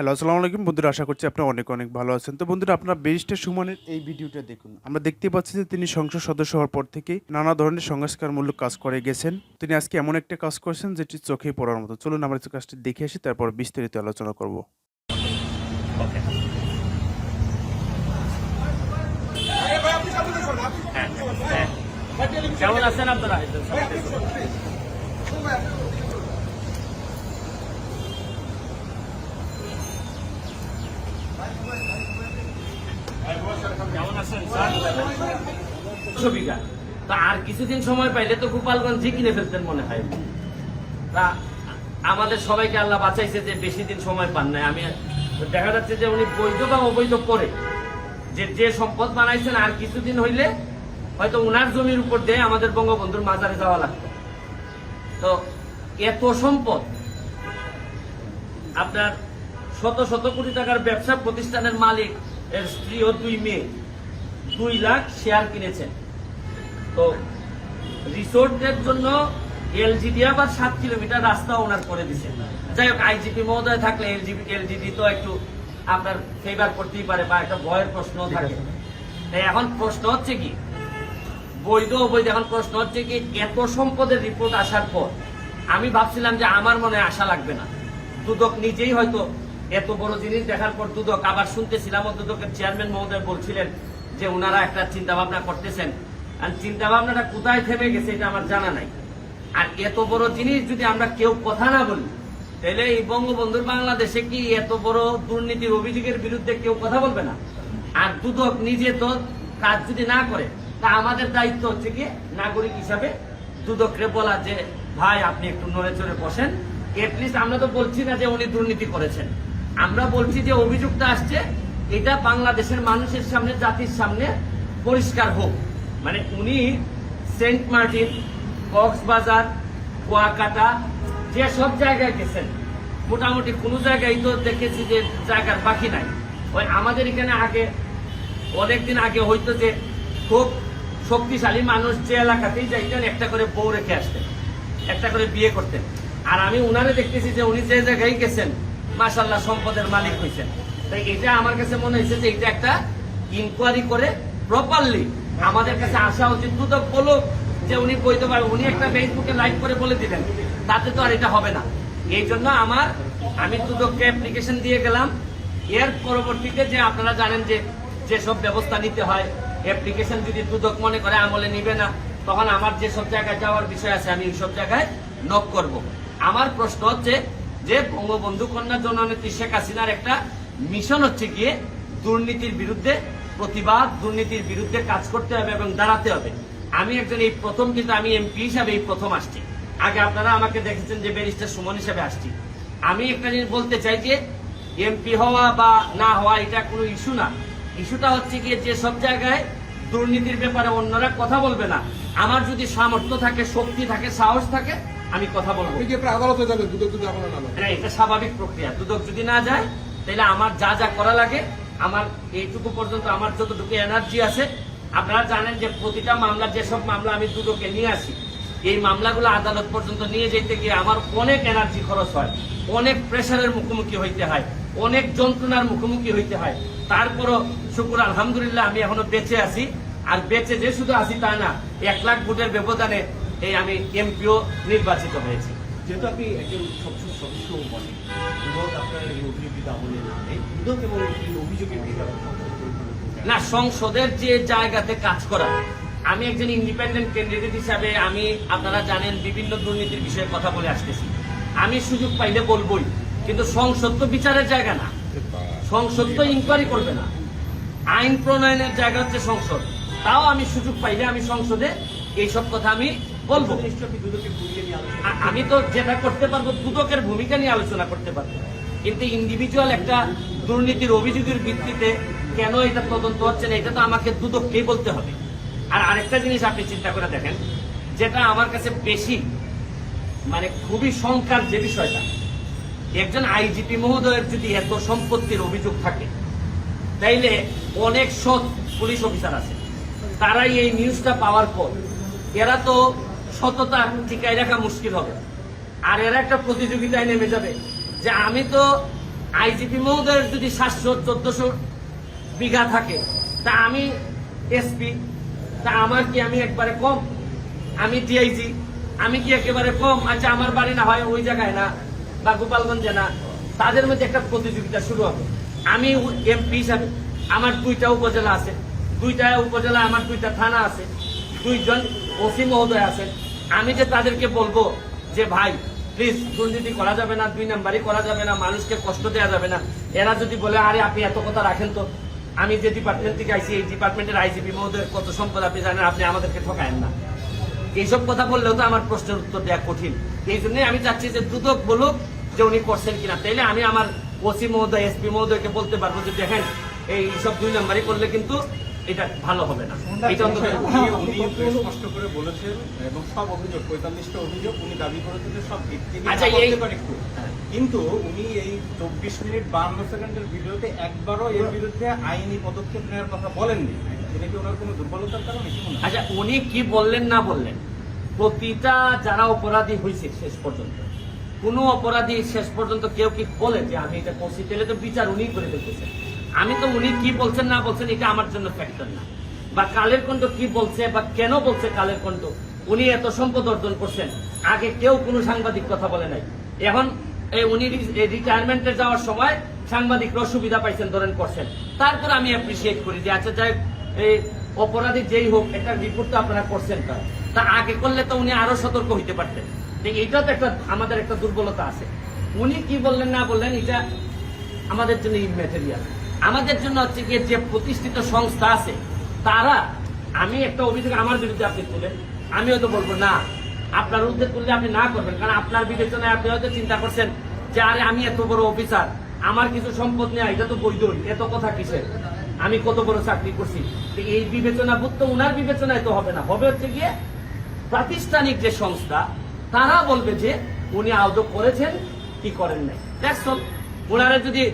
Hello, আসসালামু আলাইকুম। বন্ধুরা, আশা করছি আপনারা অনেক অনেক ভালো আছেন। তো বন্ধুরা, আপনারা ব্যারিস্টার সুমনের এই ভিডিওটা দেখুন। আমরা দেখতে পাচ্ছি যে তিনি সংসদ সদস্য হওয়ার পর থেকে নানা ধরনের সংস্কারমূলক কাজ করে গেছেন। তিনি আজকে এমন একটা কাজ করেছেন যেটি চোখে পড়ার মতো। চলুন, আমরা এই কাজটি দেখে আসি, তারপর বিস্তারিত আলোচনা করব। কেমন আছেন আপনারা? তা আর কিছুদিন সময় পাইলে তো গোপালগঞ্জ কিনে ফেলতেন মনে হয়। তা আমাদের সবাইকে আল্লাহ বাঁচাইছে যে বেশি দিন সময় পান নাই। আমি দেখা যাচ্ছে যে উনি বৈধ বা অবৈধ করে যে যে সম্পদ বানাইছেন, আর কিছুদিন হইলে হয়তো উনার জমির উপর দিয়ে আমাদের বঙ্গবন্ধুর মাজারে যাওয়া লাগতো। তো এত সম্পদ, আপনার শত শত কোটি টাকার ব্যবসা প্রতিষ্ঠানের মালিক এর স্ত্রী ও দুই মেয়ে, দুই লাখ শেয়ার কিনেছেন। তো রিসোর্টের জন্য এলজিডি আবার সাত কিলোমিটার রাস্তা ওনার করে দিছে যাই হোক আইজিপি মহোদয় থাকলে এলজিপি এলজিডি তো একটু আপনার ফেভার করতেই পারে বা একটা ভয়ের প্রশ্ন থাকে। তাই এখন প্রশ্ন হচ্ছে কি বৈধ অবৈধ এখন প্রশ্ন হচ্ছে কি এত সম্পদের রিপোর্ট আসার পর আমি ভাবছিলাম যে আমার মনে আশা লাগবে না। দুদক নিজেই হয়তো এত বড় জিনিস দেখার পর দুদক আবার শুনতেছিলাম দুদকের চেয়ারম্যান মহোদয় বলছিলেন যে ওনারা একটা চিন্তা ভাবনা করতেছেন। আর চিন্তা ভাবনাটা কোথায় থেমে গেছে এটা আমার জানা নাই। আর এত বড় জিনিস যদি আমরা কেউ কথা না বলি, তাহলে এই বঙ্গবন্ধুর বাংলাদেশে কি এত বড় দুর্নীতির অভিযোগের বিরুদ্ধে কেউ কথা বলবে না? আর দুদক নিজে তো কাজ যদি না করে, তা আমাদের দায়িত্ব হচ্ছে কি নাগরিক হিসাবে দুদকরে বলা যে, ভাই, আপনি একটু নড়ে চড়ে বসেন। এটলিস্ট আমরা তো বলছি না যে উনি দুর্নীতি করেছেন। আমরা বলছি যে অভিযোগটা আসছে, এটা বাংলাদেশের মানুষের সামনে, জাতির সামনে পরিষ্কার হোক। মানে উনি সেন্ট মার্টিন, কক্সবাজার, কুয়াকাটা, যে সব জায়গায় গেছেন, মোটামুটি কোনো জায়গায় তো দেখেছি যে জায়গার বাকি নাই। ওই আমাদের এখানে আগে, অনেকদিন আগে হয়তো যে খুব শক্তিশালী মানুষ যে এলাকাতেই যাইতেন, একটা করে বউ রেখে আসতেন, একটা করে বিয়ে করতেন। আর আমি উনারে দেখতেছি যে উনি যে জায়গায় গেছেন মাসাল্লাহ সম্পদের মালিক হয়েছেন তাই এটা আমার কাছে মনে হয়েছে যে এটা একটা ইনকোয়ারি করে প্রপারলি আমাদের কাছে আসা উচিত। দুদক বলুক যে উনি পারে উনি একটা ফেসবুকে লাইভ করে বলে দিলেন। তাতে তো আর এটা হবে না। এই জন্য আমার, আমি দুদককে অ্যাপ্লিকেশন দিয়ে গেলাম। এর পরবর্তীতে যে আপনারা জানেন যে যেসব ব্যবস্থা নিতে হয় অ্যাপ্লিকেশন যদি দুদক মনে করে আমলে নিবে না, তখন আমার যে সব জায়গায় যাওয়ার বিষয় আছে, আমি সব জায়গায় নক করব। আমার প্রশ্ন হচ্ছে যে বঙ্গবন্ধু কন্যা জননেত্রী শেখ হাসিনার একটা মিশন হচ্ছে গিয়ে দুর্নীতির বিরুদ্ধে প্রতিবাদ দুর্নীতির বিরুদ্ধে কাজ করতে হবে এবং দাঁড়াতে হবে। আমি একজন এই প্রথম কিন্তু আমি এমপি হিসাবে এই প্রথম আসছি। আগে আপনারা আমাকে দেখেছেন যে ব্যারিস্টার সুমন হিসাবে আসছি। আমি একটা জিনিস বলতে চাই যে এমপি হওয়া বা না হওয়া এটা কোনো ইস্যু না। ইস্যুটা হচ্ছে গিয়ে যে সব জায়গায় দুর্নীতির ব্যাপারে অন্যরা কথা বলবে না। আমার যদি সামর্থ্য থাকে শক্তি থাকে সাহস থাকে আমি কথা বলব। আদালতে যাবেন? দুদক যদি আপনার না না, এটা স্বাভাবিক প্রক্রিয়া। দুদক যদি না যায় তাহলে আমার যা যা করা লাগে আমার, এইটুকু পর্যন্ত আমার যতটুকু এনার্জি আছে, আপনারা জানেন যে প্রতিটা মামলা যেসব মামলা আমি দুটোকে নিয়ে আসি, এই মামলাগুলো আদালত পর্যন্ত নিয়ে যেতে গিয়ে আমার অনেক এনার্জি খরচ হয়, অনেক প্রেশারের মুখোমুখি হইতে হয়, অনেক যন্ত্রণার মুখোমুখি হইতে হয়। তারপরও শুকুর আলহামদুলিল্লাহ, আমি এখনও বেঁচে আছি, আর বেঁচে যে শুধু আছি তা না, এক লাখ ভোটের ব্যবধানে এই আমি এমপিও নির্বাচিত হয়েছি। যেহেতু আপনি একজন সদস্য বলেন আপনার এই দুদক এবং এই অভিযোগের না, সংসদের যে জায়গাতে কাজ করা, আমি একজন ইন্ডিপেন্ডেন্ট ক্যান্ডিডেট হিসাবে আমি, আপনারা জানেন, বিভিন্ন দুর্নীতির বিষয়ে কথা বলে আসতেছি। আমি সুযোগ পাইলে বলবই, কিন্তু সংসদ তো বিচারের জায়গা না। সংসদ তো ইনকোয়ারি করবে না। আইন প্রণয়নের জায়গা হচ্ছে সংসদ। তাও আমি সুযোগ পাইলে আমি সংসদে এইসব কথা আমি বলব? আমি তো যেটা করতে পারব, দুদকের ভূমিকা নিয়ে আলোচনা করতে পারব। কিন্তু ইন্ডিভিজুয়াল একটা দুর্নীতির অভিযোগের ভিত্তিতে কেন এটা তদন্ত হচ্ছে না, এটা তো আমাকে দুদককেই বলতে হবে। আর আরেকটা জিনিস আপনি চিন্তা করে দেখেন, যেটা আমার কাছে বেশি মানে খুবই শঙ্কার যে বিষয়টা, একজন আইজিপি মহোদয়ের যদি এত সম্পত্তির অভিযোগ থাকে, তাইলে অনেক সৎ পুলিশ অফিসার আছে। তারাই এই নিউজটা পাওয়ার পর, এরা তো সততা টিকায় রাখা মুশকিল হবে। আর এরা একটা প্রতিযোগিতায় নেমে যাবে। যে আমি তো আইজিপি মহোদয়ের যদি সাতশো, চোদ্দশো বিঘা থাকে, তা আমি এসপি, তা আমার কি আমি একবারে কম? আমি ডিআইজি, আমি কি একেবারে কম? আচ্ছা আমার বাড়ি না হয় ওই জায়গায় না, বা গোপালগঞ্জে না, তাদের মধ্যে একটা প্রতিযোগিতা শুরু হবে। আমি এমপি হিসাবে, আমার দুইটা উপজেলা আছে। দুইটা উপজেলা, আমার দুইটা থানা আছে। দুইজন ওসি মহোদয় আছেন। আমি যে তাদেরকে বলব যে ভাই প্লিজ দুর্নীতি করা যাবে না, দুই নাম্বারই করা যাবে না, মানুষকে কষ্ট দেওয়া যাবে না। এরা যদি বলে, আরে, আপনি এত কথা রাখেন তো। আমি যে ডিপার্টমেন্ট থেকে আইসি এই ডিপার্টমেন্টের আইসিপি মহোদয়ের কত সম্পদ আপনি জানেন, আপনি আমাদেরকে ঠকায়েন না। এইসব কথা বললেও তো আমার প্রশ্নের উত্তর দেওয়া কঠিন। এই জন্যই আমি চাচ্ছি যে দ্রুতক বলুক যে উনি করছেন কিনা। তাইলে আমি আমার ওসি মহোদয় এসপি মহোদয়কে বলতে পারব যে, দেখেন, এই সব দুই নাম্বারই করলে কিন্তু এটা ভালো হবে না। এটা অন্তত স্পষ্ট করে বলেছেন এবং সব অভিযোগ পঁয়তাল্লিশটা অভিযোগ উনি দাবি করেছেন যে সব আচ্ছা, এই- কিন্তু উনি এই চব্বিশ মিনিট সেকেন্ডের ভিডিওতে একবারও এর বিরুদ্ধে আইনি পদক্ষেপ নেওয়ার কথা বলেননি। এটা কি ওনার কোনো দুর্বলতার কারণে হয়? আচ্ছা উনি কি বললেন না বললেন? প্রতিটা যারা অপরাধী হয়েছে শেষ পর্যন্ত কোনো অপরাধী শেষ পর্যন্ত কেউ কি বলে যে আমি এটা করছি? তাহলে তো বিচার উনি করে দেখতেছেন আমি তো উনি কি বলছেন না বলছেন, এটা আমার জন্য ফ্যাক্টর না। বা কালের কণ্ঠ কি বলছে, বা কেন বলছে কালের কণ্ঠ, উনি এত সম্পদ অর্জন করছেন, আগে কেউ কোনো সাংবাদিক কথা বলে নাই। এখন উনি রিটায়ারমেন্টে যাওয়ার সময় সাংবাদিকরা সুবিধা পাইছেন, ধরেন করছেন। তারপর আমি অ্যাপ্রিসিয়েট করি যে আচ্ছা যাই এই অপরাধী যেই হোক একটা রিপোর্ট তো আপনারা করছেন তার। তা আগে করলে তো উনি আরও সতর্ক হইতে পারতেন। এইটা তো একটা, আমাদের একটা দুর্বলতা আছে। উনি কি বললেন না বললেন, এটা আমাদের জন্য ইম্যাটেরিয়াল আমাদের জন্য হচ্ছে গিয়ে যে প্রতিষ্ঠিত সংস্থা আছে, তারা, আমি একটা অভিযোগ আমার বিরুদ্ধে আপনি তুলেন, আমি হয়তো বলব না। আপনার বিরুদ্ধে তুললে আপনি না করবেন, কারণ আপনার বিবেচনায় আপনি হয়তো চিন্তা করছেন যে, আরে আমি এত বড় অফিসার, আমার কিছু সম্পদ নেই, এটা তো বৈধই, এত কথা কিসের? আমি কত বড় চাকরি করছি? এই বিবেচনা বোধ তো উনার বিবেচনায় তো হবে না। হবে হচ্ছে গিয়ে প্রাতিষ্ঠানিক যে সংস্থা, তারা বলবে যে, উনি আদৌ করেছেন কি করেন নাই। অল ওনারা যদি